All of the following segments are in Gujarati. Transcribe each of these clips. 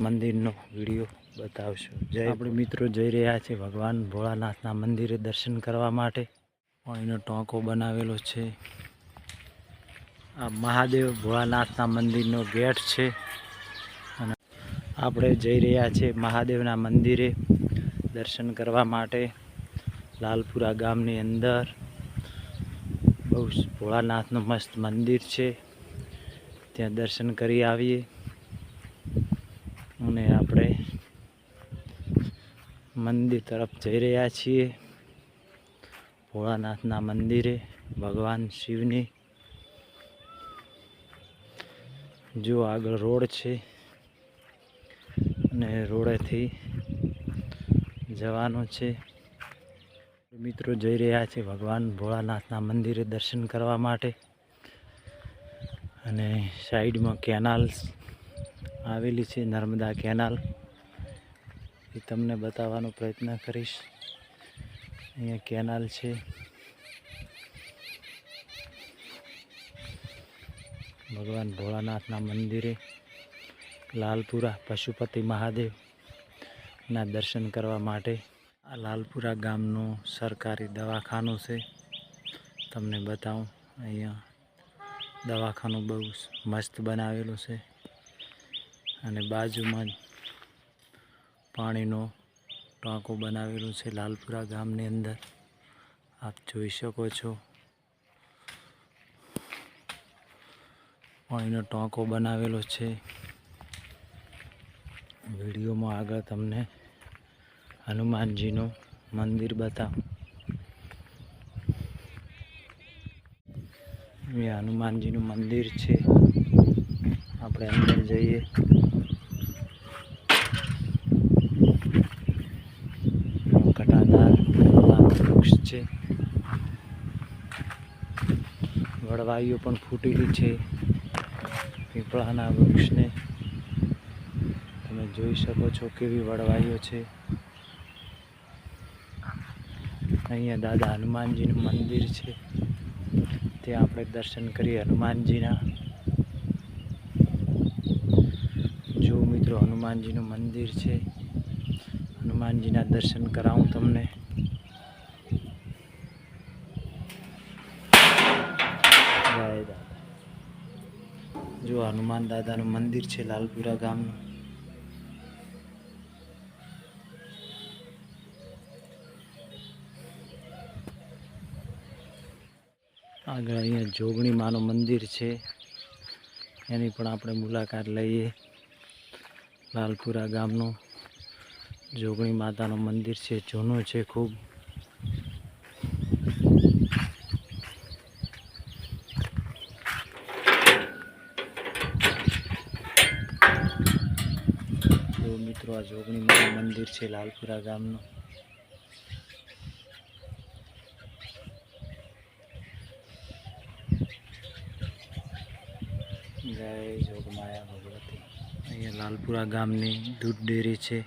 મંદિરનો વીડિયો બતાવશું. જય આપણે મિત્રો જઈ રહ્યા છે ભગવાન ભોળાનાથના મંદિરે દર્શન કરવા માટે. પાણીનો ટોંકો બનાવેલો છે. આ મહાદેવ ભોળાનાથના મંદિરનો ગેટ છે. અને આપણે જઈ રહ્યા છીએ મહાદેવના મંદિરે દર્શન કરવા માટે. લાલપુરા ગામની અંદર બહુ ભોળાનાથનું મસ્ત મંદિર છે. ત્યાં દર્શન કરી આવીએ અને આપણે મંદિર તરફ જઈ રહ્યા છીએ. ભોળાનાથના મંદિરે ભગવાન શિવની. જો આગળ રોડ છે અને રોડેથી જવાનું છે. મિત્રો જઈ રહ્યા છે ભગવાન ભોળાનાથના મંદિરે દર્શન કરવા માટે. અને સાઈડમાં કેનાલ્સ આવેલી છે, નર્મદા કેનાલ. એ તમને બતાવવાનો પ્રયત્ન કરીશ. અહીંયા કેનાલ છે. ભગવાન ભોળાનાથના મંદિરે લાલપુરા પશુપતિ મહાદેવના દર્શન કરવા માટે આ લાલપુરા ગામનું સરકારી દવાખાનું છે. તમને બતાવું, અહીંયા દવાખાનું બહુ મસ્ત બનાવેલું છે. અને બાજુમાં જ પાણીનો ટાંકો બનાવેલો છે લાલપુરા ગામની અંદર. આપ જોઈ શકો છો. પાણીનો ટાંકો બનાવેલો છે. વિડીયોમાં આગળ તમને હનુમાનજીનું મંદિર બતાવ. એ હનુમાનજીનું મંદિર છે. આપણે અંદર જઈએ ઘટાદાર વૃક્ષ છે વડવાઈઓ પણ ફૂટેલી છે. પીપળાના વૃક્ષને તમે જોઈ શકો છો કેવી વડવાઈઓ છે. અહીંયા દાદા હનુમાનજીનું મંદિર છે. ત્યાં આપણે દર્શન કરીએ હનુમાનજીના. જો મિત્રો હનુમાનજીનું મંદિર છે, હનુમાનજીના દર્શન કરાવું તમને જય દાદા જો હનુમાન દાદાનું મંદિર છે, લાલપુરા ગામનું. આગળ અહીંયા જોગણી માનું મંદિર છે. એની પણ આપણે મુલાકાત લઈએ. લાલપુરા ગામનું જોગણી માતાનું મંદિર છે, જૂનું છે ખૂબ જો મિત્રો આ જોગણી મંદિર છે લાલપુરા ગામનું. જય જોગમાયા ભગવતી. અહીંયા લાલપુરા ગામની દૂધ ડેરી છે.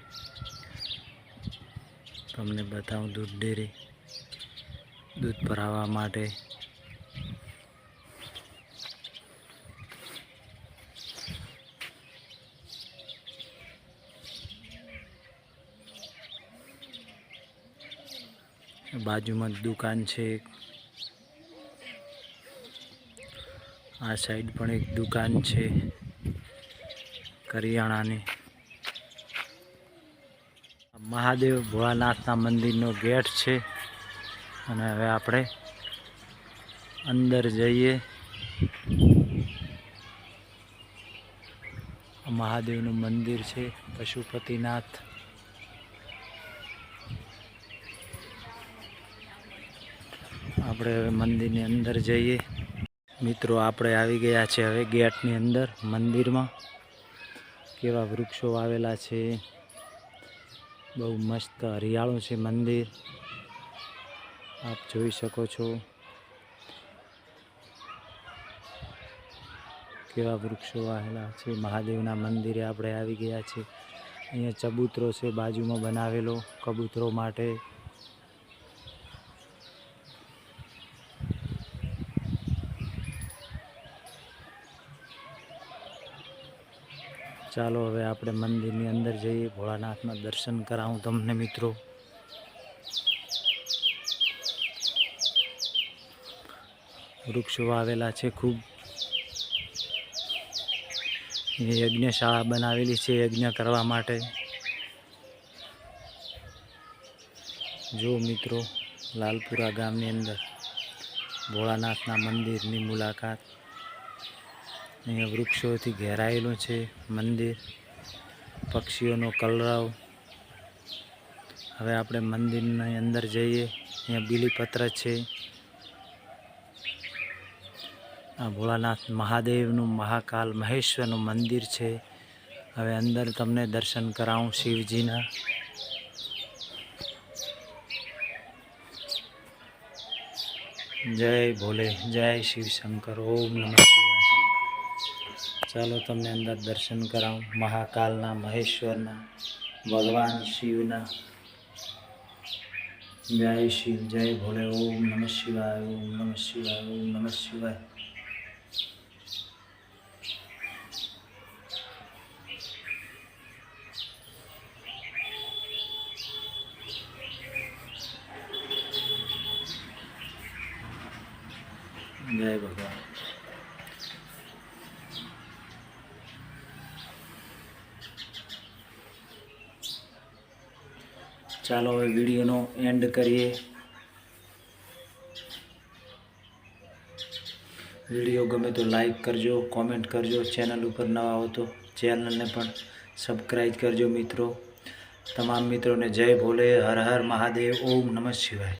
તમને બતાવું દૂધ ડેરી. દૂધ ભરાવવા માટે બાજુમાં દુકાન છે આ સાઈડ પણ એક દુકાન છે કરિયાણાની. મહાદેવ ભોળાનાથના મંદિરનો ગેટ છે અને હવે આપણે અંદર જઈએ. મહાદેવનું મંદિર છે પશુપતિનાથ. આપણે હવે મંદિરની અંદર જઈએ. મિત્રો, આપણે આવી ગયા છે હવે ગેટની અંદર, મંદિરમાં. કેવા વૃક્ષો વાવેલા છે. બહુ મસ્ત હરિયાળું છે મંદિર. આપ જોઈ શકો છો. કેવા વૃક્ષો વાવેલા છે. મહાદેવના મંદિરે આપણે આવી ગયા છે. અહીંયા ચબૂતરો છે, બાજુમાં બનાવેલો કબૂતરો માટે. ચાલો હવે આપણે મંદિરની અંદર જઈએ, ભોળાનાથના દર્શન કરાવું તમને મિત્રો. વૃક્ષો વાવેલા છે ખૂબ. યજ્ઞશાળા બનાવેલી છે યજ્ઞ કરવા માટે. જો મિત્રો, લાલપુરા ગામની અંદર ભોળાનાથના મંદિરની મુલાકાત. અહીંયા વૃક્ષોથી ઘેરાયેલું છે, મંદિર, પક્ષીઓનો કલરવ. હવે આપણે મંદિરની અંદર જઈએ, અહીંયા બીલીપત્ર છે. આ ભોળાનાથ મહાદેવનું મહાકાલ, મહેશ્વરનું મંદિર છે. હવે અંદર તમને દર્શન કરાવું શિવજીના. જય ભોલે, જય શિવ શંકર ઓમ નમઃ ચાલો તમને અંદર દર્શન કરાવું. મહાકાલના, મહેશ્વરના, ભગવાન શિવના. જય શિવ જય ભોલે, ઓમ નમઃ શિવાય, ઓમ નમઃ શિવાય, ઓમ નમઃ શિવાય જય ભગવાન ચાલો હવે વિડીયોનો એન્ડ કરીએ. વીડિયો ગમે તો લાઈક કરજો કોમેન્ટ કરજો ચેનલ ઉપર નવા હો તો ચેનલને પણ સબસ્ક્રાઈબ કરજો મિત્રો. તમામ મિત્રોને જય ભોલે, હર હર મહાદેવ, ઓમ નમઃ શિવાય.